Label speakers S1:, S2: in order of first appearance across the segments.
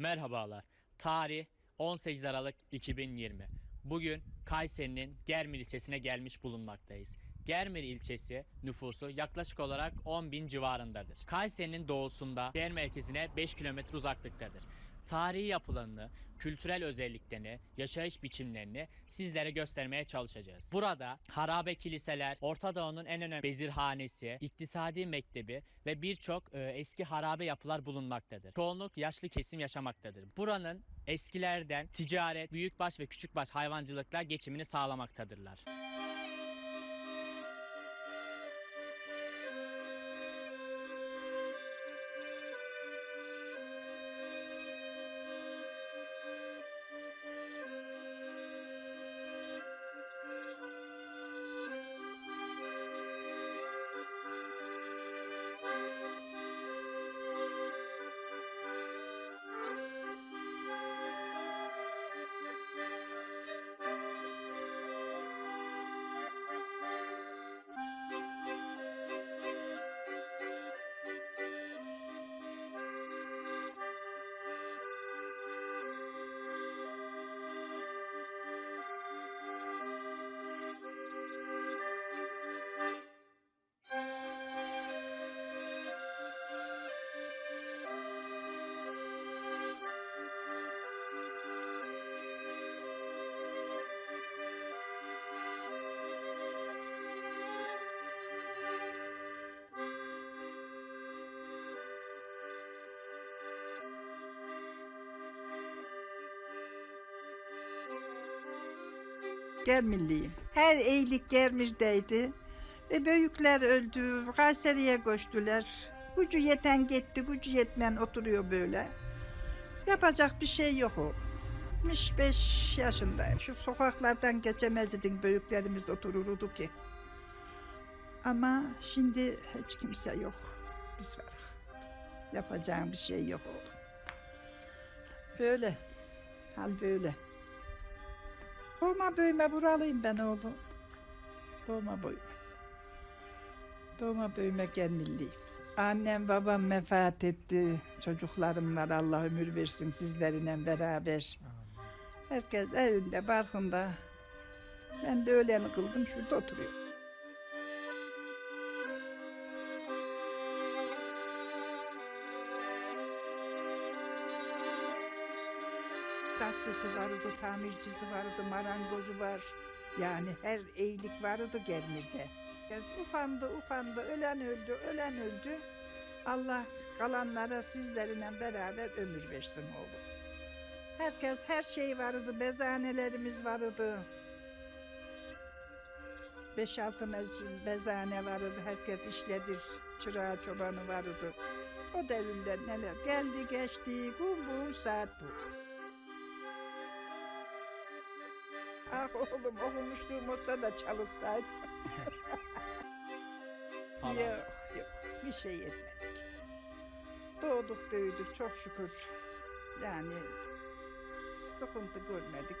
S1: Merhabalar. Tarih 18 Aralık 2020. Bugün Kayseri'nin Germir ilçesine gelmiş bulunmaktayız. Germir ilçesi nüfusu yaklaşık olarak 10 bin civarındadır. Kayseri'nin doğusunda şehir merkezine 5 kilometre uzaklıktadır. Tarihi yapılarını, kültürel özelliklerini, yaşayış biçimlerini sizlere göstermeye çalışacağız. Burada harabe kiliseler, Orta Doğu'nun en önemli bezirhanesi, iktisadi mektebi ve birçok e, eski harabe yapılar bulunmaktadır. Çoğunluk yaşlı kesim yaşamaktadır. Buranın eskilerden ticaret, büyükbaş ve küçükbaş hayvancılıkla geçimini sağlamaktadırlar.
S2: Germirliyim. Her iyilik Germir'deydi. Ve büyükler öldü, Kayseri'ye göçtüler. Gücü yeten gitti, gücü yetmeyen oturuyor böyle. Yapacak bir şey yok o. 65 yaşındayım. Şu sokaklardan geçemezdik büyüklerimiz otururdu ki. Ama şimdi hiç kimse yok. Biz varız. Yapacağım bir şey yok oğlum. Böyle. Hal böyle. Doğma büyüme buralıyım ben oğlum. Doğma büyüme. Doğma büyüme Germilliyim. Annem babam vefat etti. Çocuklarım var Allah ömür versin sizlerle beraber. Herkes evinde barkında. Ben de öğleni kıldım şurada oturuyorum. Tatçısı vardı, tamircisi vardı, marangozu var. Yani her iyilik vardı Germir'de. Herkes ufandı, ufandı, ölen öldü, ölen öldü. Allah kalanlara sizlerle beraber ömür versin oğlum. Herkes her şey vardı, bezanelerimiz vardı. Beş altı bezane vardı, herkes işledir, çırağı çobanı vardı. O devirler neler geldi geçti, gün bu saat bu. Ah oğlum okumuşluğum olsa da çalışsaydı.
S1: Falan.
S2: Yok yok bir şey etmedik. Doğduk büyüdük çok şükür. Yani sıkıntı görmedik.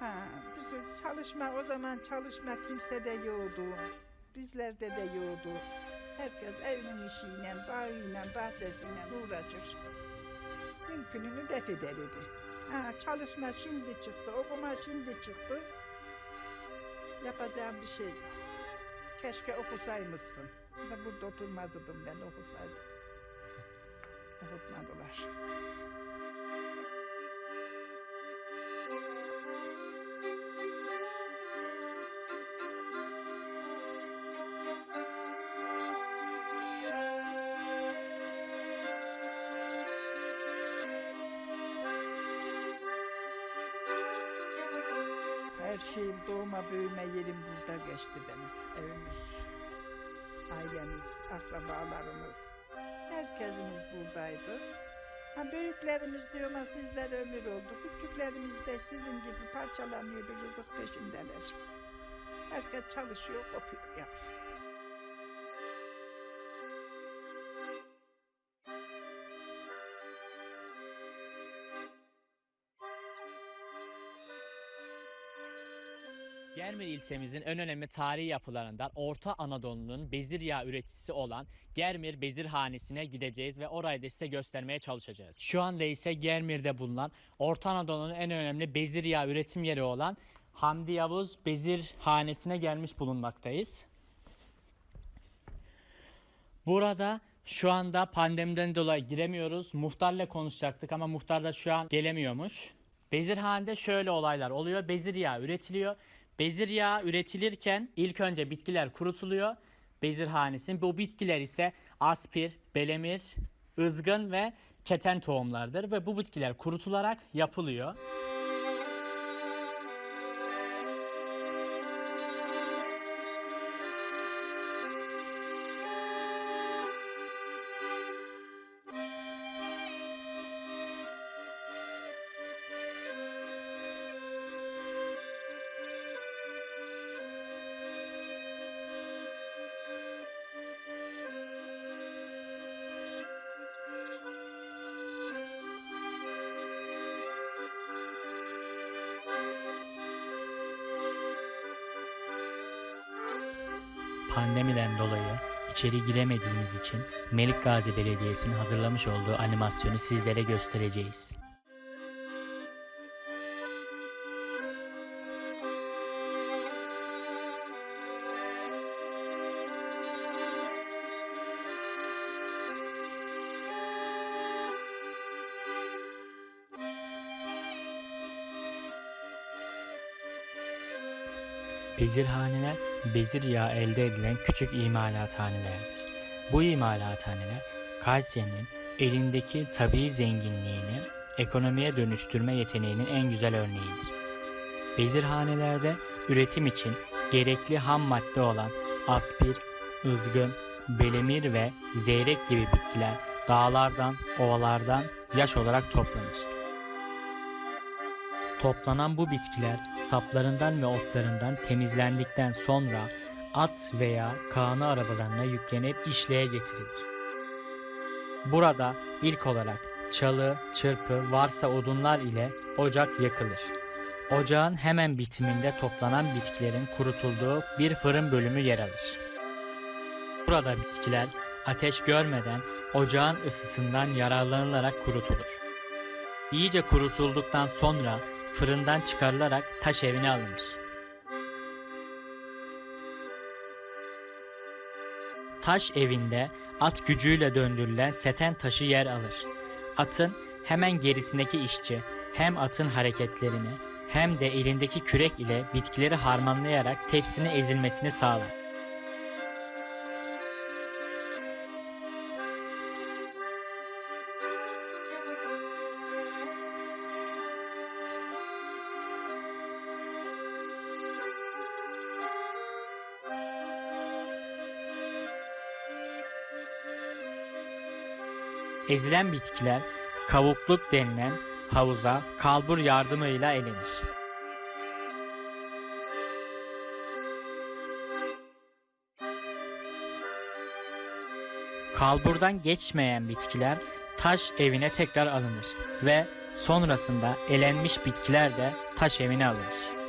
S2: Ha, bizim çalışma o zaman çalışma kimse de yoktu. Bizlerde de yoktu. Herkes evinin işiyle, bağıyla, bahçesiyle uğraşır. Mümkününü def ederdi. Ha, çalışma şimdi çıktı, okuma şimdi çıktı. Yapacağım bir şey yok. Keşke okusaymışsın. Da burada oturmazdım ben okusaydım. Okutmadılar. Her şeyim doğma büyüme yerim burada geçti benim. Evimiz, ailemiz, akrabalarımız, herkesimiz buradaydı. Ha, büyüklerimiz diyor sizler ömür oldu. Küçüklerimiz de sizin gibi parçalanıyor bir rızık peşindeler. Herkes çalışıyor, kopuyor yavrum.
S1: Germir ilçemizin en önemli tarihi yapılarından Orta Anadolu'nun bezir yağı üreticisi olan Germir Bezir Hanesi'ne gideceğiz ve orayı da size göstermeye çalışacağız. Şu anda ise Germir'de bulunan Orta Anadolu'nun en önemli bezir yağı üretim yeri olan Hamdi Yavuz Bezir Hanesi'ne gelmiş bulunmaktayız. Burada şu anda pandemiden dolayı giremiyoruz. Muhtarla konuşacaktık ama muhtar da şu an gelemiyormuş. Bezirhanede şöyle olaylar oluyor. Bezir yağı üretiliyor. Bezir yağı üretilirken ilk önce bitkiler kurutuluyor. Bezirhanesinin bu bitkiler ise aspir, belemir, ızgın ve keten tohumlardır ve bu bitkiler kurutularak yapılıyor. Pandemiden dolayı içeri giremediğimiz için Melik Gazi Belediyesi'nin hazırlamış olduğu animasyonu sizlere göstereceğiz. Bezirhaneler, bezir yağı elde edilen küçük imalathanelerdir. Bu imalathaneler, Kayseri'nin elindeki tabii zenginliğini ekonomiye dönüştürme yeteneğinin en güzel örneğidir. Bezirhanelerde üretim için gerekli ham madde olan aspir, ızgın, belemir ve zeyrek gibi bitkiler dağlardan, ovalardan yaş olarak toplanır. Toplanan bu bitkiler saplarından ve otlarından temizlendikten sonra at veya kağını arabalarına yüklenip işleye getirilir. Burada ilk olarak çalı, çırpı, varsa odunlar ile ocak yakılır. Ocağın hemen bitiminde toplanan bitkilerin kurutulduğu bir fırın bölümü yer alır. Burada bitkiler ateş görmeden ocağın ısısından yararlanılarak kurutulur. İyice kurutulduktan sonra fırından çıkarılarak taş evine alınır. Taş evinde at gücüyle döndürülen seten taşı yer alır. Atın hemen gerisindeki işçi hem atın hareketlerini hem de elindeki kürek ile bitkileri harmanlayarak tepsinin ezilmesini sağlar. Ezilen bitkiler kavukluk denilen havuza kalbur yardımıyla elenir. Kalburdan geçmeyen bitkiler taş evine tekrar alınır ve sonrasında elenmiş bitkiler de taş evine alınır.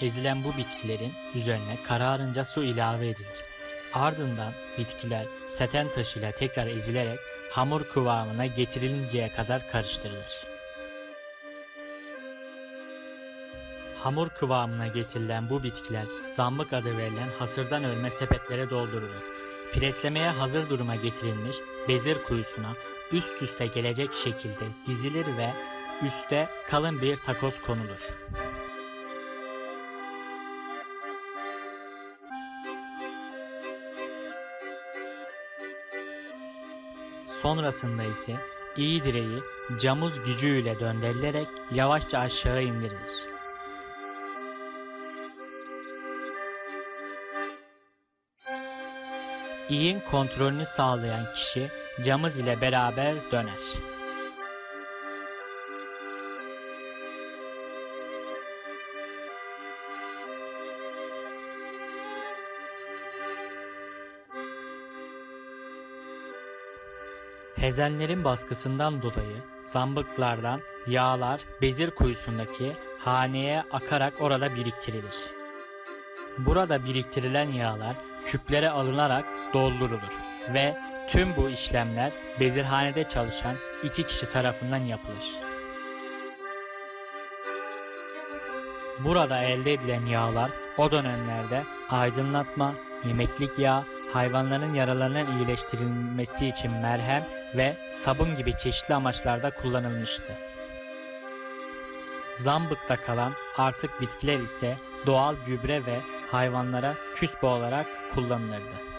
S1: Ezilen bu bitkilerin üzerine kararınca su ilave edilir. Ardından bitkiler seten taşıyla tekrar ezilerek hamur kıvamına getirilinceye kadar karıştırılır. Hamur kıvamına getirilen bu bitkiler zambık adı verilen hasırdan örme sepetlere doldurulur. Preslemeye hazır duruma getirilmiş bezir kuyusuna üst üste gelecek şekilde dizilir ve üste kalın bir takoz konulur. Sonrasında ise iyi direği camuz gücüyle döndürülerek yavaşça aşağı indirilir. İyin kontrolünü sağlayan kişi camız ile beraber döner. Hezenlerin baskısından dolayı zambıklardan yağlar Bezir kuyusundaki haneye akarak orada biriktirilir. Burada biriktirilen yağlar küplere alınarak doldurulur ve tüm bu işlemler bezirhanede çalışan iki kişi tarafından yapılır. Burada elde edilen yağlar o dönemlerde aydınlatma, yemeklik yağ, hayvanların yaralarının iyileştirilmesi için merhem ve sabun gibi çeşitli amaçlarda kullanılmıştı. Zambıkta kalan artık bitkiler ise doğal gübre ve hayvanlara küspe olarak kullanılırdı.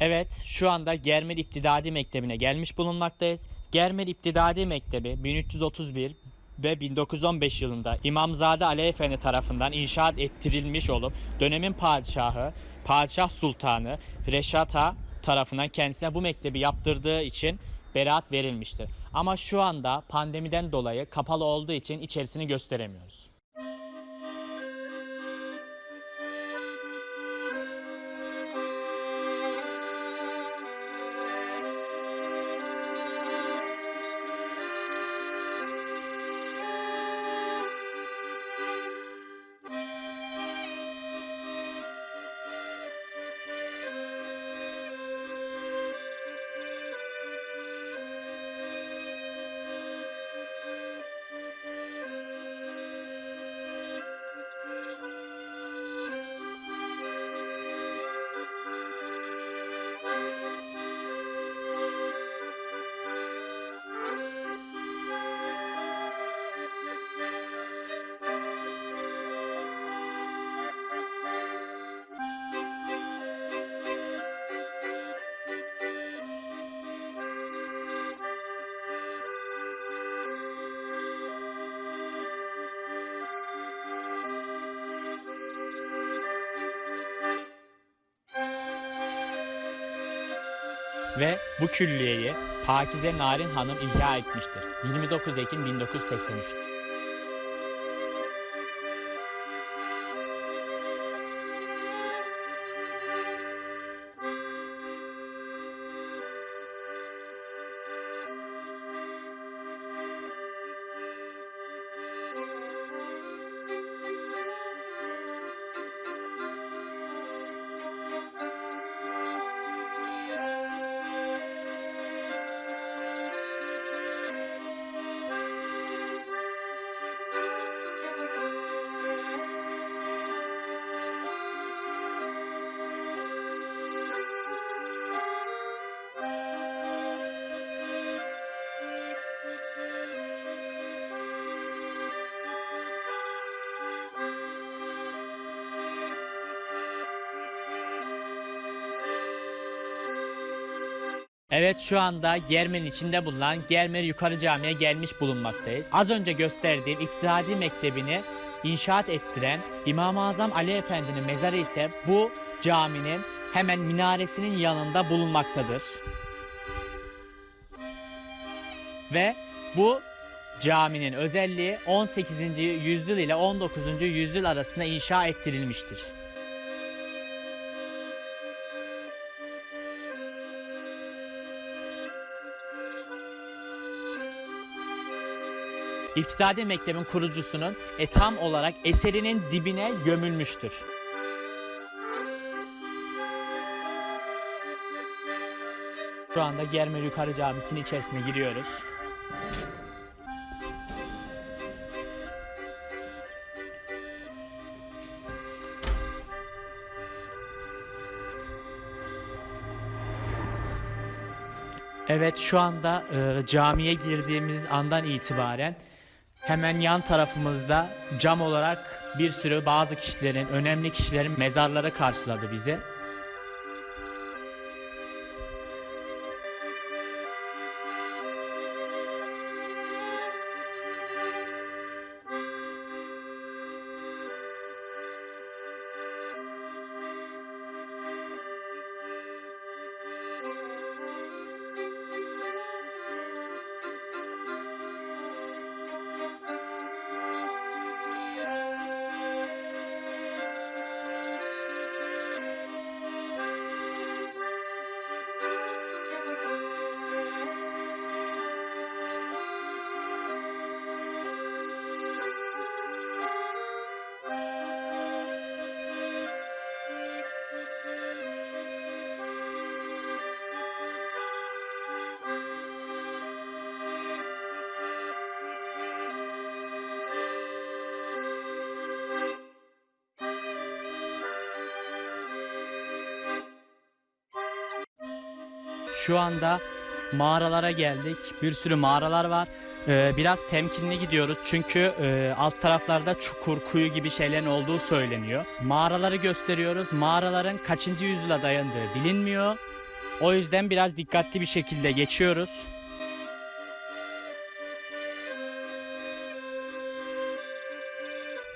S1: Evet, şu anda Germer İptidadi Mektebi'ne gelmiş bulunmaktayız. Germer İptidadi Mektebi 1331 ve 1915 yılında İmamzade Ali Efendi tarafından inşaat ettirilmiş olup dönemin padişahı, Padişah Sultanı Reşat'a tarafından kendisine bu mektebi yaptırdığı için beraat verilmiştir. Ama şu anda pandemiden dolayı kapalı olduğu için içerisini gösteremiyoruz. Ve bu külliyeyi Pakize Narin Hanım ihya etmiştir. 29 Ekim 1983. Evet şu anda Germer'in içinde bulunan Germer Yukarı Camii'ye gelmiş bulunmaktayız. Az önce gösterdiğim İptidai Mektebi'ni inşaat ettiren İmam-ı Azam Ali Efendi'nin mezarı ise bu caminin hemen minaresinin yanında bulunmaktadır. Ve bu caminin özelliği 18. yüzyıl ile 19. yüzyıl arasında inşa ettirilmiştir. İftidadi Mektebin kurucusunun e, tam olarak eserinin dibine gömülmüştür. Şu anda Germer Yukarı Camisi'nin içerisine giriyoruz. Evet şu anda e, camiye girdiğimiz andan itibaren hemen yan tarafımızda cam olarak bir sürü bazı kişilerin, önemli kişilerin mezarları karşıladı bizi. Şu anda mağaralara geldik. Bir sürü mağaralar var. Ee, biraz temkinli gidiyoruz çünkü e, alt taraflarda çukur, kuyu gibi şeylerin olduğu söyleniyor. Mağaraları gösteriyoruz. Mağaraların kaçıncı yüzyıla dayandığı bilinmiyor. O yüzden biraz dikkatli bir şekilde geçiyoruz.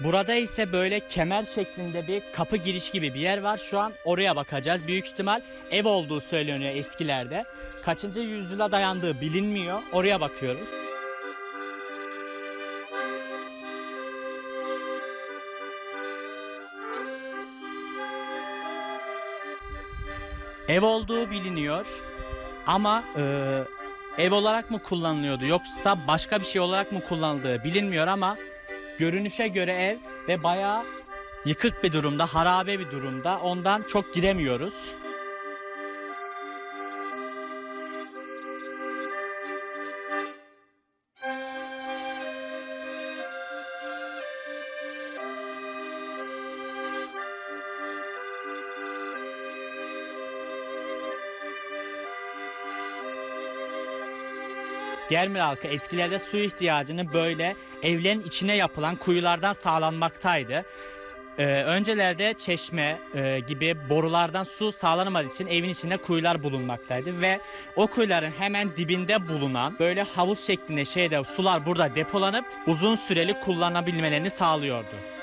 S1: Burada ise böyle kemer şeklinde bir kapı giriş gibi bir yer var. Şu an oraya bakacağız. Büyük ihtimal ev olduğu söyleniyor eskilerde. Kaçıncı yüzyıla dayandığı bilinmiyor. Oraya bakıyoruz. Ev olduğu biliniyor. Ama e, ev olarak mı kullanılıyordu yoksa başka bir şey olarak mı kullanıldığı bilinmiyor ama görünüşe göre ev ve bayağı yıkık bir durumda, harabe bir durumda. Ondan çok giremiyoruz. Germir halkı eskilerde su ihtiyacını böyle evlerin içine yapılan kuyulardan sağlanmaktaydı. Ee, öncelerde çeşme e, gibi borulardan su sağlanamadığı için evin içinde kuyular bulunmaktaydı ve o kuyuların hemen dibinde bulunan böyle havuz şeklinde şeyde sular burada depolanıp uzun süreli kullanabilmelerini sağlıyordu.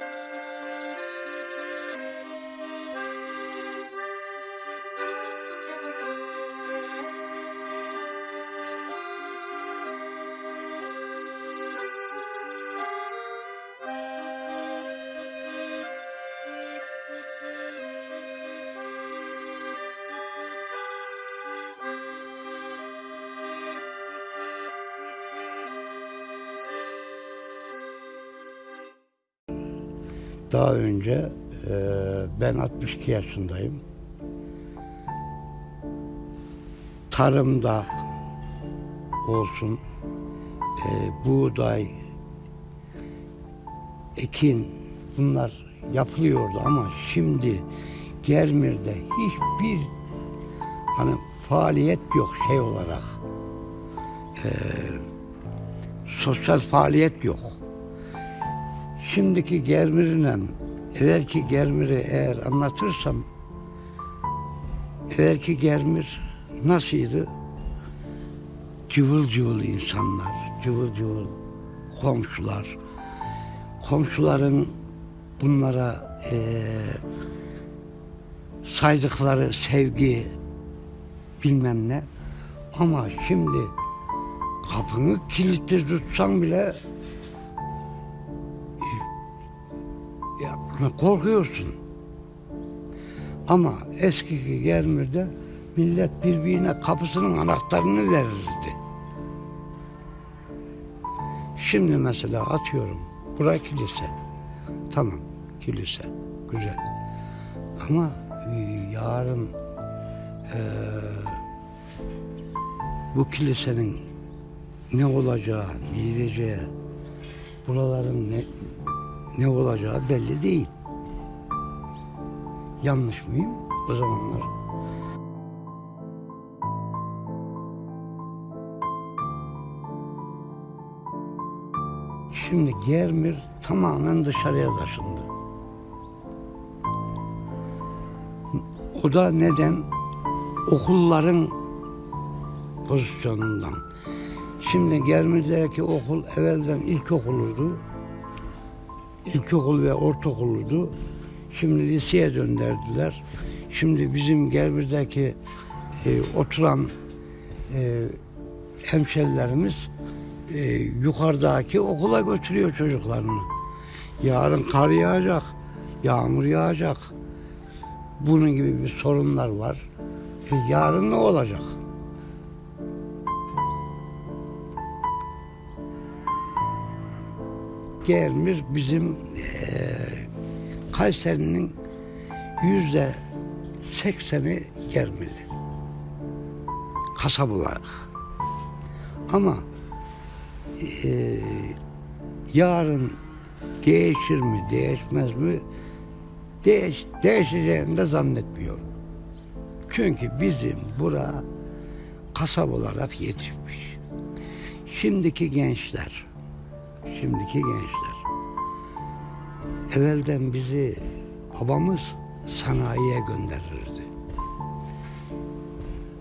S3: Daha önce e, ben 62 yaşındayım. Tarımda olsun, e, buğday, ekin bunlar yapılıyordu ama şimdi Germir'de hiçbir hani faaliyet yok şey olarak. E, sosyal faaliyet yok. Şimdiki Germir'le evvelki Germir'i eğer anlatırsam evvelki Germir nasıldı? Cıvıl cıvıl insanlar, cıvıl cıvıl komşular. Komşuların bunlara eee, saydıkları sevgi bilmem ne. Ama şimdi kapını kilitli tutsan bile ya, korkuyorsun. Ama eski Germir'de millet birbirine kapısının anahtarını verirdi. Şimdi mesela atıyorum, bura kilise. Tamam, kilise, güzel. Ama e, yarın e, bu kilisenin ne olacağı, ne gideceği, buraların ne, ne olacağı belli değil. Yanlış mıyım o zamanlar? Şimdi Germir tamamen dışarıya taşındı. O da neden? Okulların pozisyonundan. Şimdi Germir'deki okul evvelden ilkokuluydu ilkokul ve ortaokuluydu. Şimdi liseye döndürdüler. Şimdi bizim Germir'deki e, oturan e, hemşerilerimiz e, yukarıdaki okula götürüyor çocuklarını. Yarın kar yağacak, yağmur yağacak. Bunun gibi bir sorunlar var. E, yarın ne olacak? Germir bizim eee Kayseri'nin yüzde sekseni Germirli. Kasap olarak. Ama eee, yarın değişir mi, değişmez mi? Değiş, değişeceğini de zannetmiyorum. Çünkü bizim bura kasap olarak yetişmiş. Şimdiki gençler, şimdiki gençler, evvelden bizi babamız sanayiye gönderirdi.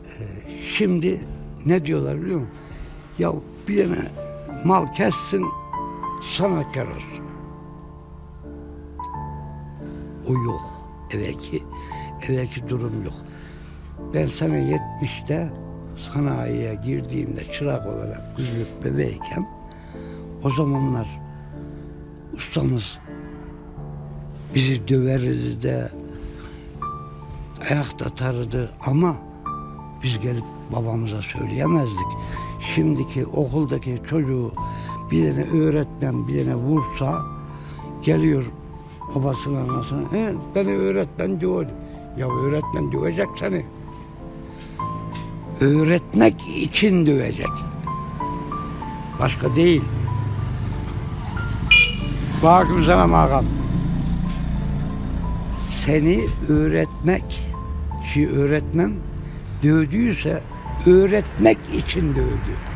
S3: Ee, şimdi ne diyorlar biliyor musun? Ya bir tane mal kessin sanatkar olsun. O yok. Evvelki, evvelki durum yok. Ben sene 70'te sanayiye girdiğimde çırak olarak güllük bebeyken o zamanlar ustamız bizi döverdi de ayakta atardı ama biz gelip babamıza söyleyemezdik. Şimdiki okuldaki çocuğu bir tane öğretmen bir tane vursa geliyor babasına anasına He, beni öğretmen diyor. Ya öğretmen dövecek seni. Öğretmek için dövecek. Başka değil. Bakım sana makam. Seni öğretmek, şey öğretmen dövdüyse öğretmek için dövdü.